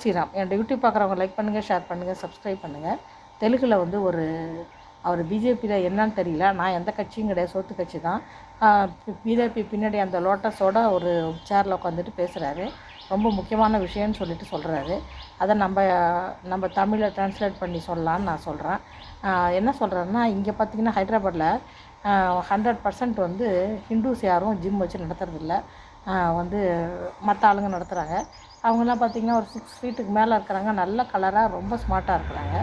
ஸ்ரீராம். என்னோடய யூடியூப் பார்க்குறவங்க லைக் பண்ணுங்கள் ஷேர் பண்ணுங்கள் சப்ஸ்கிரைப் பண்ணுங்கள் தெலுங்கில் வந்து ஒரு அவர் பிஜேபியில் என்னன்னு தெரியல. நான் எந்த கட்சியும் கிடையாது சொத்து கட்சி தான். பிஜேபி பின்னாடி அந்த லோட்டஸோட ஒரு சேரில் உட்காந்துட்டு பேசுகிறாரு ரொம்ப முக்கியமான விஷயம்னு சொல்லிட்டு சொல்கிறாரு அதை நம்ம நம்ம தமிழில் ட்ரான்ஸ்லேட் பண்ணி சொல்லலான்னு நான் சொல்கிறேன் என்ன சொல்கிறேன்னா இங்கே பார்த்தீங்கன்னா ஹைதராபாத்தில் ஹண்ட்ரட் பர்சன்ட் வந்து ஹிந்துஸ் யாரும் ஜிம் வச்சு நடத்துறதில்ல. வந்து மற்ற ஆளுங்க நடத்துகிறாங்க அவங்கெல்லாம் பார்த்திங்கன்னா ஒரு சிக்ஸ் ஃபீட்டுக்கு மேலே இருக்கிறாங்க. நல்ல கலராக ரொம்ப ஸ்மார்ட்டாக இருக்கிறாங்க.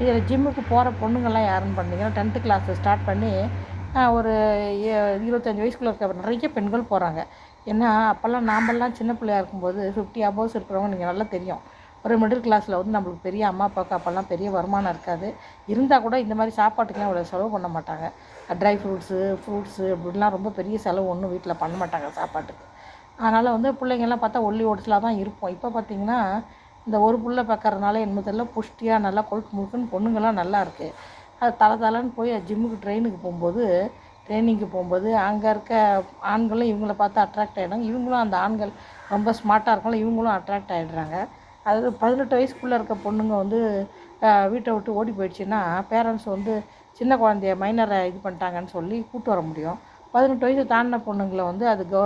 இதில் ஜிம்முக்கு போகிற பொண்ணுங்கள்லாம் யாருன்னு பார்த்தீங்கன்னா டென்த்து கிளாஸ் ஸ்டார்ட் பண்ணி ஒரு இருபத்தஞ்சி வயசுக்குள்ளே இருக்க நிறைய பெண்கள் போகிறாங்க ஏன்னா அப்போல்லாம் நாம்பெல்லாம் சின்ன பிள்ளையா இருக்கும்போது ஃபிஃப்டி அபோவ்ஸ் இருக்கிறவங்க நீங்கள் நல்லா தெரியும். ஒரு மிடில் கிளாஸில் வந்து நம்மளுக்கு பெரிய அம்மா அப்பாவுக்கு அப்போல்லாம் பெரிய வருமானம் இருக்காது. இருந்தால் கூட இந்த மாதிரி சாப்பாட்டுக்கெலாம் இவ்வளோ செலவு பண்ண மாட்டாங்க. ட்ரை ஃப்ரூட்ஸு ஃப்ரூட்ஸு அப்படின்லாம் ரொம்ப பெரிய செலவு ஒன்றும் வீட்டில் பண்ண மாட்டாங்க சாப்பாட்டுக்கு. அதனால் வந்து பிள்ளைங்கள்லாம் பார்த்தா ஒல்லி ஓட்டத்தில் தான் இருப்போம் இப்போ பார்த்திங்கன்னா இந்த ஒரு புள்ள பார்க்கறதுனால என்னமோ தெரியல புஷ்டியாக நல்லா கொழுக்கு முழுக்குன்னு பொண்ணுங்கள்லாம் நல்லா இருக்குது அது தலை தலைன்னு போய் ஜிம்முக்கு ட்ரெயினுக்கு போகும்போது ட்ரைனிங்க்கு போகும்போது அங்கே இருக்க ஆண்களும் இவங்கள பார்த்து அட்ராக்ட் ஆகிடுறாங்க இவங்களும் அந்த ஆண்கள் ரொம்ப ஸ்மார்ட்டாக இருக்கலாம் இவங்களும் அட்ராக்ட் ஆகிடுறாங்க அதாவது பதினெட்டு வயசுக்குள்ளே இருக்க பொண்ணுங்க வந்து வீட்டை விட்டு ஓடி போயிடுச்சுன்னா பேரண்ட்ஸ் வந்து சின்ன குழந்தைய மைனரை இது பண்ணிட்டாங்கன்னு சொல்லி கூப்பிட்டு வர முடியும். பதினெட்டு வயசு தாண்டின பொண்ணுங்களை வந்து அது கவ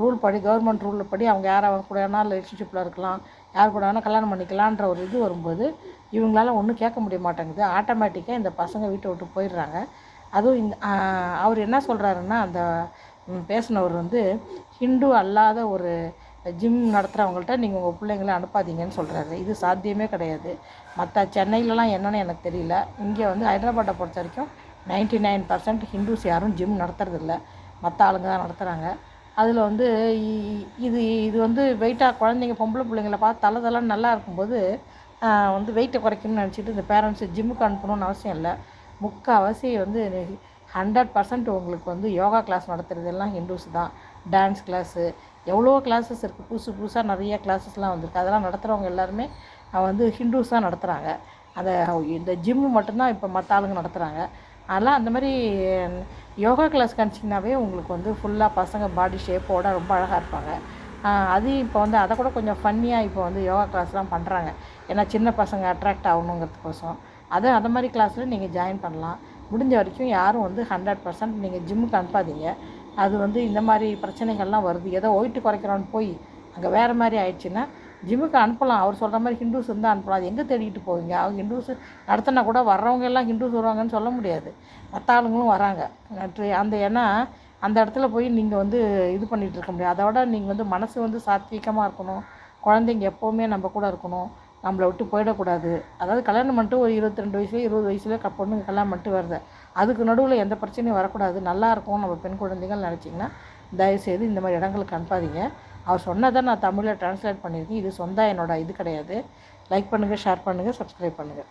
ரூல் படி கவர்மெண்ட் ரூல் படி அவங்க யார் அவங்க கூட வேணால் ரிலேஷன்ஷிப்பில் இருக்கலாம். யார் கூட வேணால் கல்யாணம் பண்ணிக்கலான்ற ஒரு இது வரும்போது இவங்களால ஒன்றும் கேட்க முடிய மாட்டேங்குது. ஆட்டோமேட்டிக்காக இந்த பசங்க வீட்டை விட்டு போயிடுறாங்க. அதுவும் இந்த அவர் என்ன சொல்கிறாருன்னா அந்த பேசினவர் வந்து ஹிந்து அல்லாத ஒரு ஜிம் நடத்துகிறவங்கள்ட்ட நீங்கள் உங்கள் பிள்ளைங்கள அனுப்பாதீங்கன்னு சொல்கிறாரு இது சாத்தியமே கிடையாது. மற்ற சென்னையிலலாம் என்னென்னு எனக்கு தெரியல. இங்கே வந்து ஹைதராபாத்தை பொறுத்த வரைக்கும் நைன்ட்டி நைன் பர்சன்ட் ஹிந்துஸ் யாரும் ஜிம் நடத்துறதில்ல. மற்ற ஆளுங்க தான் நடத்துகிறாங்க அதில் வந்து இது இது வந்து வெயிட்டாக குழந்தைங்க பொம்பளை பிள்ளைங்கள பார்த்து தலை தலைன்னு நல்லா இருக்கும்போது வந்து வெயிட்டை குறைக்கணும்னு நினச்சிட்டு இந்த பேரண்ட்ஸு ஜிம்முக்கு அனுப்பணும்னு அவசியம் இல்லை. முக்கால்வாசி வந்து ஹண்ட்ரட் பர்சன்ட் உங்களுக்கு வந்து யோகா கிளாஸ் நடத்துகிறது எல்லாம் ஹிந்துஸ் தான். டான்ஸ் கிளாஸு எவ்வளோ கிளாஸஸ் இருக்குது புதுசு புதுசாக நிறைய கிளாஸஸ்லாம் வந்திருக்கு. அதெல்லாம் நடத்துகிறவங்க எல்லாருமே வந்து ஹிந்துஸ் தான் நடத்துகிறாங்க அதை இந்த ஜிம்மு மட்டும்தான் இப்போ மற்ற ஆளுங்க நடத்துகிறாங்க அதெல்லாம் அந்த மாதிரி யோகா கிளாஸ் கணிச்சிங்கனாவே உங்களுக்கு வந்து ஃபுல்லாக பசங்க பாடி ஷேப்போட ரொம்ப அழகாக இருப்பாங்க. அது இப்போ வந்து அதை கூட கொஞ்சம் ஃபன்னியாக இப்போ வந்து யோகா கிளாஸ்லாம் பண்ணுறாங்க ஏன்னா சின்ன பசங்க அட்ராக்ட் ஆகணுங்கிறதுக்கோசம். அதை அந்த மாதிரி கிளாஸில் நீங்கள் ஜாயின் பண்ணலாம். முடிஞ்ச வரைக்கும் யாரும் வந்து ஹண்ட்ரட் பர்சன்ட் நீங்கள் ஜிம்முக்கு அனுப்பாதீங்க. அது வந்து இந்த மாதிரி பிரச்சனைகள்லாம் வருது. ஏதோ ஒயிட்டு குறைக்கிறோன்னு போய் அங்கே வேறு மாதிரி ஆயிடுச்சுன்னா ஜிம்முக்கு அனுப்பலாம். அவர் சொல்கிற மாதிரி ஹிந்துஸ் இருந்தால் அனுப்பலாம். அது எங்கே தேடிக்கிட்டு போவீங்க? அவங்க ஹிந்துஸ் நடத்தினா கூட வர்றவங்க எல்லாம் ஹிந்துஸ் வருவாங்கன்னு சொல்ல முடியாது. மற்ற ஆளுங்களும் வராங்க. அந்த ஏன்னா அந்த இடத்துல போய் நீங்கள் வந்து இது பண்ணிகிட்டு இருக்க முடியாது. அதோட நீங்கள் வந்து மனசு வந்து சாத்விகமாக இருக்கணும். குழந்தைங்க எப்போவுமே நம்ம கூட இருக்கணும். நம்மளை விட்டு போயிடக்கூடாது. அதாவது கல்யாணம் மட்டும் ஒரு இருபத்தி ரெண்டு வயசுலேயே இருபது வயசுலேயே க பொண்ணுங்க கல்யாணம் மட்டும் வருது. அதுக்கு நடுவில் எந்த பிரச்சனையும் வரக்கூடாது. நல்லா இருக்கும் நம்ம பெண் குழந்தைகள் நினச்சிங்கன்னா தயவுசெய்து இந்த மாதிரி இடங்களுக்கு அனுப்பாதீங்க. அவர் சொன்னதை நான் தமிழில் ட்ரான்ஸ்லேட் பண்ணியிருக்கேன். இது சொந்தம் என்னோடய இது கிடையாது. லைக் பண்ணுங்கள் ஷேர் பண்ணுங்கள் சப்ஸ்கிரைப் பண்ணுங்கள்